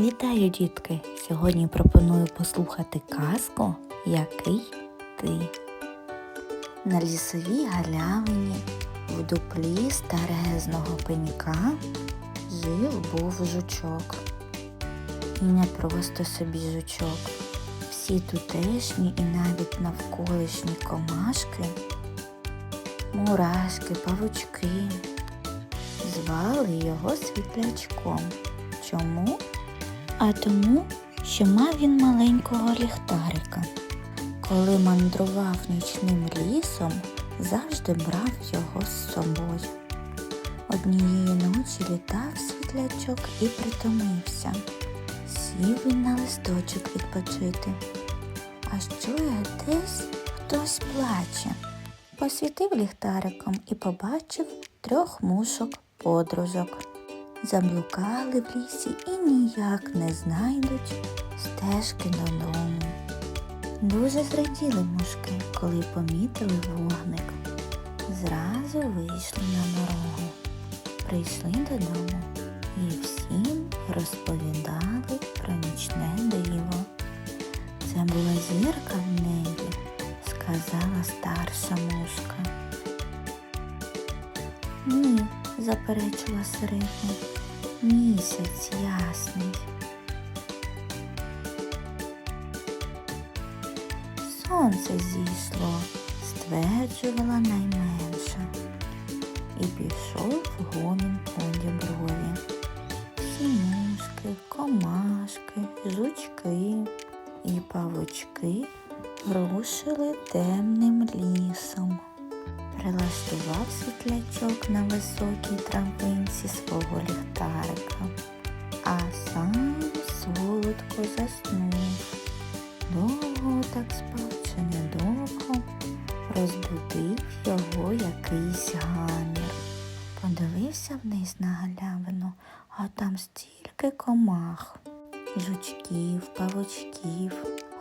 Вітаю, дітки! Сьогодні пропоную послухати казку Який ти. На лісовій галявині в дуплі старезного пенька жив був жучок. І не просто собі жучок. Всі тутешні і навіть навколишні комашки, мурашки, павучки звали його світлячком. Чому? А тому, що мав він маленького ліхтарика. Коли мандрував нічним лісом, завжди брав його з собою. Однієї ночі літав світлячок і притомився. Сів він на листочок відпочити. А чує десь хтось плаче. Посвітив ліхтариком і побачив трьох мушок подружок. Заблукали в лісі і ніяк не знайдуть стежки додому. Дуже зраділи мушки, коли помітили вогник. Зразу вийшли на дорогу, прийшли додому і всім розповідали про нічне диво. Це була зірка в небі, сказала старша мушка. Ні, заперечила середня. Місяць ясний. Сонце зійшло, стверджувала найменша. І пішов гомін по діброві. Всі мушки, комашки, жучки і павучки рушили темним лісом. Прилаштував світлячок на високій травинці свого ліхтарика, а сам солодко заснув. Довго так спав чи недовго, розбудив його якийсь гамір. Подивився вниз на галявину, а там стільки комах, жучків, павучків,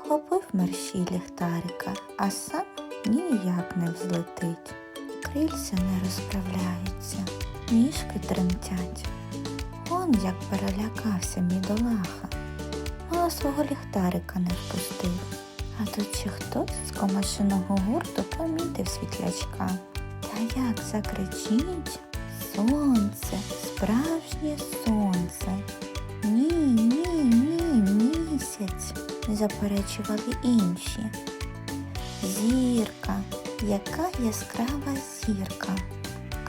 хопив мерщій ліхтарика, а сам ніяк не взлетить. Крильця не розправляються, ніжки тремтять. Он як перелякався бідолаха, мало свого ліхтарика не впустив. А тут ще хтось з комашиного гурту помітив світлячка. Та як закричить сонце, справжнє сонце. Ні, ні, ні, місяць, заперечували інші. Зірка, яка яскрава зірка,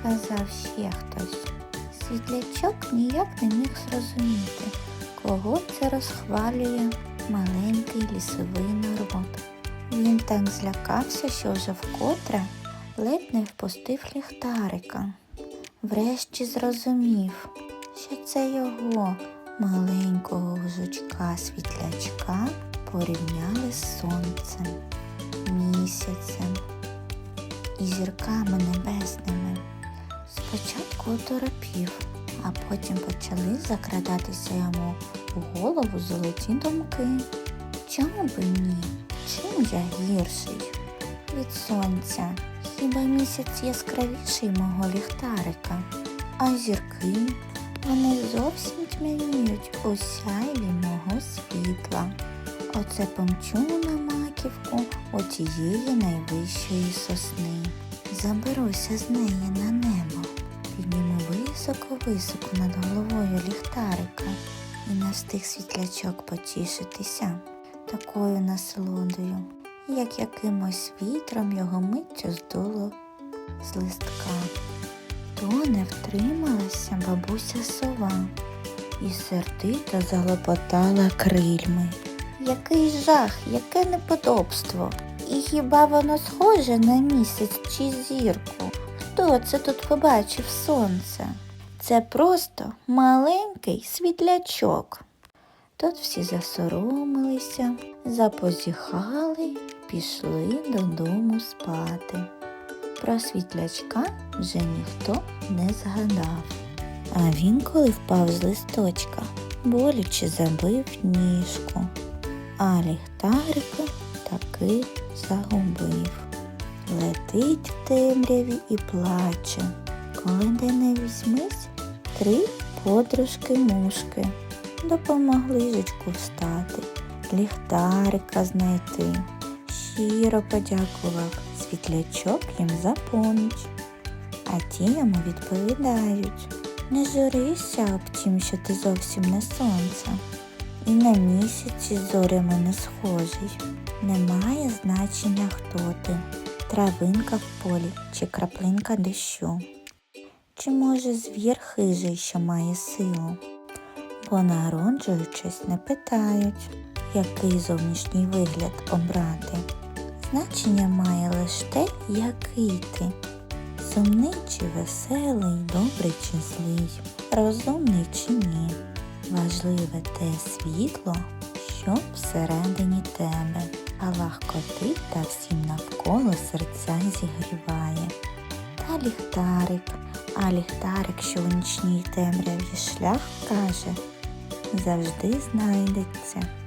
казав ще хтось. Світлячок ніяк не міг зрозуміти, кого це розхвалює маленький лісовий народ. Він так злякався, що вже вкотре ледь не впустив ліхтарика. Врешті зрозумів, що це його маленького жучка світлячка порівняли з сонцем місяцем і зірками небесними. Спочатку оторопів, а потім почали закрадатися йому у голову золоті думки. Чому би ні? Чим я гірший? Від сонця. Хіба місяць яскравіший мого ліхтарика? А зірки вони зовсім тьмяніють у сяйві мого світла. Оце помчу на маківку отієї найвищої сосни. Заберуся з неї на небо, підніму високо-високо над головою ліхтарика і не встиг світлячок потішитися такою насолодою, як якимось вітром його миттю здуло з листка. То не втрималася бабуся сова і сердито залопотала крильми. Який жах, яке неподобство. І хіба воно схоже на місяць чи зірку? Хто це тут побачив сонце? Це просто маленький світлячок. Тут всі засоромилися, запозіхали, пішли додому спати. Про світлячка вже ніхто не згадав. А він, коли впав з листочка, боляче забив ніжку а ліхтарика таки загубив. Летить в темряві і плаче, коли де не візьмись три подружки мушки. допомогли жучку встати, ліхтарика знайти. Щиро подякував світлячок їм за поміч. А ті йому відповідають Не журися об тім, що ти зовсім не сонце, і на місяці зорями не схожий. Немає значення, хто ти, травинка в полі чи краплинка дощу. Чи може звір хижий, що має силу? Бо народжуючись, не питають, який зовнішній вигляд обрати. Значення має лише те, який ти. Сумний чи веселий, добрий чи злий, розумний чи ні. Важливе те світло, що всередині тебе, а лахкотить та всім навколо серця зігріває. Та ліхтарик, а ліхтарик, що в нічній темряві шлях каже, завжди знайдеться.